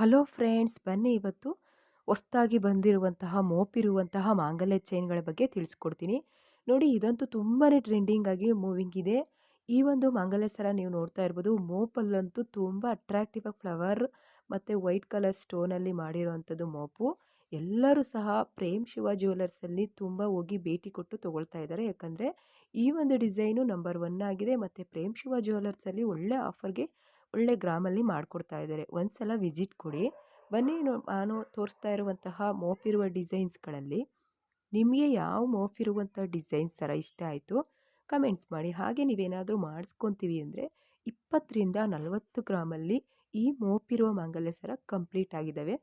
Hello friends, ಬನ್ನಿ ಇವತ್ತು ಹೊಸ್ತಾಗಿ ಬಂದಿರುವಂತಹ, ಮೋಪಿರುವಂತಹ ಮಾಂಗಲ್ಯ ಚೈನ್ಗಳ ಬಗ್ಗೆ ತಿಳಿಸ್ಕೊಡ್ತೀನಿ. ನೋಡಿ, ಇದಂತೂ ತುಂಬಾ ಟ್ರೆಂಡಿಂಗ್ ಆಗಿ ಮೂವಿಂಗ್ ಇದೆ. ಈ ಒಂದು ಮಾಂಗಲ್ಯ ಸರ ನೀವು ನೋಡ್ತಾ ಇರ್ಬೋದು, ಮೋಪಲ್ಲಂತೂ ತುಂಬ ಅಟ್ರಾಕ್ಟಿವ್ ಆಗಿ ಫ್ಲವರ್ ಮತ್ತು ವೈಟ್ ಕಲರ್ ಸ್ಟೋನಲ್ಲಿ ಮಾಡಿರೋವಂಥದ್ದು ಮೋಪು. ಎಲ್ಲರೂ ಸಹ ಪ್ರೇಮ್ ಶಿವ ಜ್ಯುವೆಲರ್ಸಲ್ಲಿ ತುಂಬ ಹೋಗಿ ಭೇಟಿ ಕೊಟ್ಟು ತೊಗೊಳ್ತಾ ಇದ್ದಾರೆ. ಯಾಕಂದರೆ, ಈ ಒಂದು ಡಿಸೈನು ನಂಬರ್ ಒನ್ ಆಗಿದೆ ಮತ್ತು ಪ್ರೇಮ್ ಶಿವ ಜ್ಯುವೆಲರ್ಸಲ್ಲಿ ಒಳ್ಳೆ ಆಫರ್ಗೆ ಒಳ್ಳೆ ಗ್ರಾಮಲ್ಲಿ ಮಾಡಿಕೊಡ್ತಾ ಇದ್ದಾರೆ. ಒಂದು ಸಲ ವಿಸಿಟ್ ಕೊಡಿ. ಬನ್ನಿ ನಾನು ತೋರಿಸ್ತಾ ಇರುವಂತಹ ಮೋಪಿರುವ ಡಿಸೈನ್ಸ್ಗಳಲ್ಲಿ ನಿಮಗೆ ಯಾವ ಮೋಫಿರುವಂಥ ಡಿಸೈನ್ಸ್ ಥರ ಇಷ್ಟ ಆಯಿತು ಕಮೆಂಟ್ಸ್ ಮಾಡಿ. ಹಾಗೆ ನೀವೇನಾದರೂ ಮಾಡಿಸ್ಕೊತೀವಿ ಅಂದರೆ ಇಪ್ಪತ್ತರಿಂದ ನಲವತ್ತು ಗ್ರಾಮಲ್ಲಿ ಈ ಮೋಪಿರುವ ಮಾಂಗಲ್ಯ ಸರ ಕಂಪ್ಲೀಟ್ ಆಗಿದ್ದಾವೆ.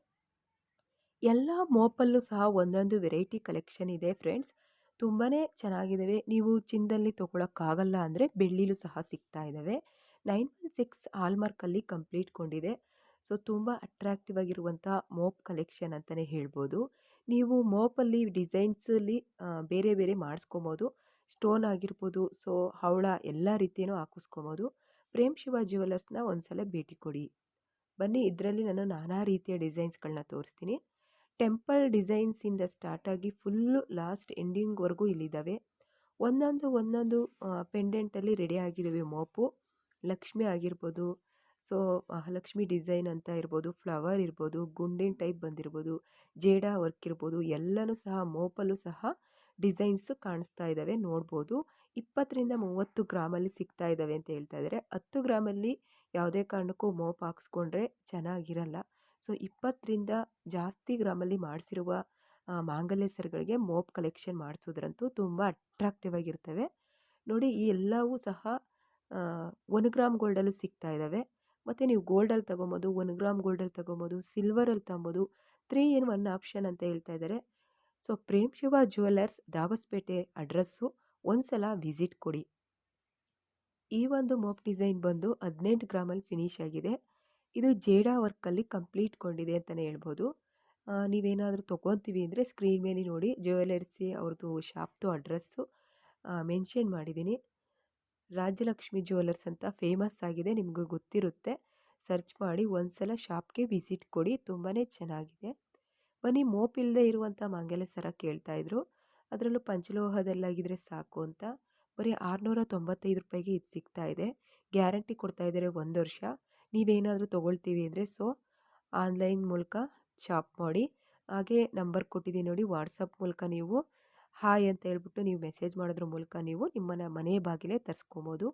ಎಲ್ಲ ಮೋಪಲ್ಲೂ ಸಹ ಒಂದೊಂದು ವೆರೈಟಿ ಕಲೆಕ್ಷನ್ ಇದೆ ಫ್ರೆಂಡ್ಸ್. ತುಂಬಾ ಚೆನ್ನಾಗಿದ್ದಾವೆ. ನೀವು ಚಿನ್ನದಲ್ಲಿ ತೊಗೊಳಕ್ಕಾಗಲ್ಲ ಅಂದರೆ ಬೆಳ್ಳಿಲೂ ಸಹ ಸಿಗ್ತಾ ಇದ್ದಾವೆ. ನೈನ್ ಒನ್ ಸಿಕ್ಸ್ ಹಾಲ್ಮಾರ್ಕಲ್ಲಿ ಕಂಪ್ಲೀಟ್ಗೊಂಡಿದೆ ಸೊ, ತುಂಬ ಅಟ್ರಾಕ್ಟಿವ್ ಆಗಿರುವಂಥ ಮೋಪ್ ಕಲೆಕ್ಷನ್ ಅಂತಲೇ ಹೇಳ್ಬೋದು. ನೀವು ಮೋಪಲ್ಲಿ ಡಿಸೈನ್ಸಲ್ಲಿ ಬೇರೆ ಬೇರೆ ಮಾಡಿಸ್ಕೊಬೋದು. ಸ್ಟೋನ್ ಆಗಿರ್ಬೋದು, ಸೊ, ಹವಳ ಎಲ್ಲ ರೀತಿಯೂ ಹಾಕಿಸ್ಕೊಬೋದು. ಪ್ರೇಮ್ ಶಿವ ಜ್ಯುವೆಲರ್ಸ್ನ ಒಂದ್ಸಲ ಭೇಟಿ ಕೊಡಿ. ಬನ್ನಿ, ಇದರಲ್ಲಿ ನಾನು ನಾನಾ ರೀತಿಯ ಡಿಸೈನ್ಸ್ಗಳನ್ನ ತೋರಿಸ್ತೀನಿ. ಟೆಂಪಲ್ ಡಿಸೈನ್ಸಿಂದ ಸ್ಟಾರ್ಟ್ ಆಗಿ ಫುಲ್ಲು ಲಾಸ್ಟ್ ಎಂಡಿಂಗ್ವರೆಗೂ ಇಲ್ಲಿದ್ದಾವೆ. ಒಂದೊಂದು ಒಂದೊಂದು ಪೆಂಡೆಂಟಲ್ಲಿ ರೆಡಿ ಆಗಿದ್ದಾವೆ ಮೋಪು. ಲಕ್ಷ್ಮಿ ಆಗಿರ್ಬೋದು, ಸೊ ಮಹಾಲಕ್ಷ್ಮಿ ಡಿಸೈನ್ ಅಂತ ಇರ್ಬೋದು, ಫ್ಲವರ್ ಇರ್ಬೋದು, ಗುಂಡಿನ ಟೈಪ್ ಬಂದಿರ್ಬೋದು, ಜೇಡ ವರ್ಕ್ ಇರ್ಬೋದು, ಎಲ್ಲನೂ ಸಹ ಮೋಪಲ್ಲೂ ಸಹ ಡಿಸೈನ್ಸು ಕಾಣಿಸ್ತಾ ಇದ್ದಾವೆ ನೋಡ್ಬೋದು. ಇಪ್ಪತ್ತರಿಂದ ಮೂವತ್ತು ಗ್ರಾಮಲ್ಲಿ ಸಿಗ್ತಾ ಇದ್ದಾವೆ ಅಂತ ಹೇಳ್ತಾ ಇದ್ದಾರೆ ಹತ್ತು ಗ್ರಾಮಲ್ಲಿ ಯಾವುದೇ ಕಾರಣಕ್ಕೂ ಮೋಪ್ ಹಾಕ್ಸ್ಕೊಂಡ್ರೆ ಚೆನ್ನಾಗಿರಲ್ಲ. ಸೊ, ಇಪ್ಪತ್ತರಿಂದ ಜಾಸ್ತಿ ಗ್ರಾಮಲ್ಲಿ ಮಾಡಿಸಿರುವ ಮಾಂಗಲ್ಯ ಸರಗಳಿಗೆ ಮೋಪ್ ಕಲೆಕ್ಷನ್ ಮಾಡಿಸೋದ್ರಂತೂ ತುಂಬ ಅಟ್ರಾಕ್ಟಿವ್ ಆಗಿರ್ತವೆ. ನೋಡಿ, ಈ ಎಲ್ಲವೂ ಸಹ ಒನ್ ಗ್ರಾಮ್ ಗೋಲ್ಡಲ್ಲೂ ಸಿಗ್ತಾ ಇದ್ದಾವೆ ಮತ್ತು ನೀವು ಗೋಲ್ಡಲ್ಲಿ ತೊಗೊಬೋದು ಒನ್ ಗ್ರಾಮ್ ಗೋಲ್ಡಲ್ಲಿ ತೊಗೊಬೋದು ಸಿಲ್ವರಲ್ಲಿ ತೊಗೊಬೋದು ತ್ರೀ ಇನ್ ಒನ್ ಆಪ್ಷನ್ ಅಂತ ಹೇಳ್ತಾ ಇದ್ದಾರೆ so Prem Shiva jewellers Dobbaspet address ಒಂದು ಸಲ ವಿಸಿಟ್ ಕೊಡಿ. ಈ ಒಂದು ಮೋಪ್ ಡಿಸೈನ್ ಬಂದು ಹದಿನೆಂಟು ಗ್ರಾಮಲ್ಲಿ ಫಿನಿಶ್ ಆಗಿದೆ. ಇದು ಜೇಡಾ ವರ್ಕಲ್ಲಿ ಕಂಪ್ಲೀಟ್ ಕೊಂಡಿದೆ ಅಂತಲೇ ಹೇಳ್ಬೋದು. ನೀವೇನಾದರೂ ತೊಗೊತೀವಿ ಅಂದರೆ ಸ್ಕ್ರೀನ್ ಮೇಲೆ ನೋಡಿ ಜ್ಯುವೆಲರ್ಸಿ ಅವ್ರದ್ದು ಶಾಪ್ದು ಅಡ್ರೆಸ್ಸು ಮೆನ್ಷನ್ ಮಾಡಿದ್ದೀನಿ. ರಾಜ್ಯಲಕ್ಷ್ಮಿ ಜ್ಯುವೆಲರ್ಸ್ ಅಂತ ಫೇಮಸ್ ಆಗಿದೆ, ನಿಮಗೂ ಗೊತ್ತಿರುತ್ತೆ. ಸರ್ಚ್ ಮಾಡಿ ಒಂದು ಸಲ ಶಾಪ್ಗೆ ವಿಸಿಟ್ ಕೊಡಿ ತುಂಬಾ ಚೆನ್ನಾಗಿದೆ. ಬನ್ನಿ ಮೋಪಿಲ್ಲದೆ ಇರುವಂಥ ಮಂಗಲ ಸರ ಕೇಳ್ತಾಯಿದ್ರು ಅದರಲ್ಲೂ ಪಂಚಲೋಹದಲ್ಲಾಗಿದ್ದರೆ ಸಾಕು ಅಂತ. ಬರೀ ಆರುನೂರ ತೊಂಬತ್ತೈದು ರೂಪಾಯಿಗೆ ಇದು ಸಿಗ್ತಾ ಇದೆ. ಗ್ಯಾರಂಟಿ ಕೊಡ್ತಾ ಇದ್ದಾರೆ ಒಂದು ವರ್ಷ. ನೀವೇನಾದರೂ ತೊಗೊಳ್ತೀವಿ ಅಂದರೆ ಸೊ, ಆನ್ಲೈನ್ ಮೂಲಕ ಶಾಪ್ ಮಾಡಿ. ಹಾಗೆ ನಂಬರ್ ಕೊಟ್ಟಿದ್ದೀನಿ ನೋಡಿ, ವಾಟ್ಸಪ್ ಮೂಲಕ ನೀವು ಹಾಯ್ ಅಂತ ಹೇಳ್ಬಿಟ್ಟು ನೀವು ಮೆಸೇಜ್ ಮಾಡೋದ್ರ ಮೂಲಕ ನೀವು ನಿಮ್ಮನ್ನು ಮನೆ ಬಾಗಿಲೇ ತರಿಸ್ಕೊಬೋದು.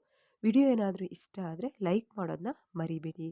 ವಿಡಿಯೋ ಏನಾದರೂ ಇಷ್ಟ ಆದರೆ ಲೈಕ್ ಮಾಡೋದನ್ನ ಮರಿಬೇಡಿ.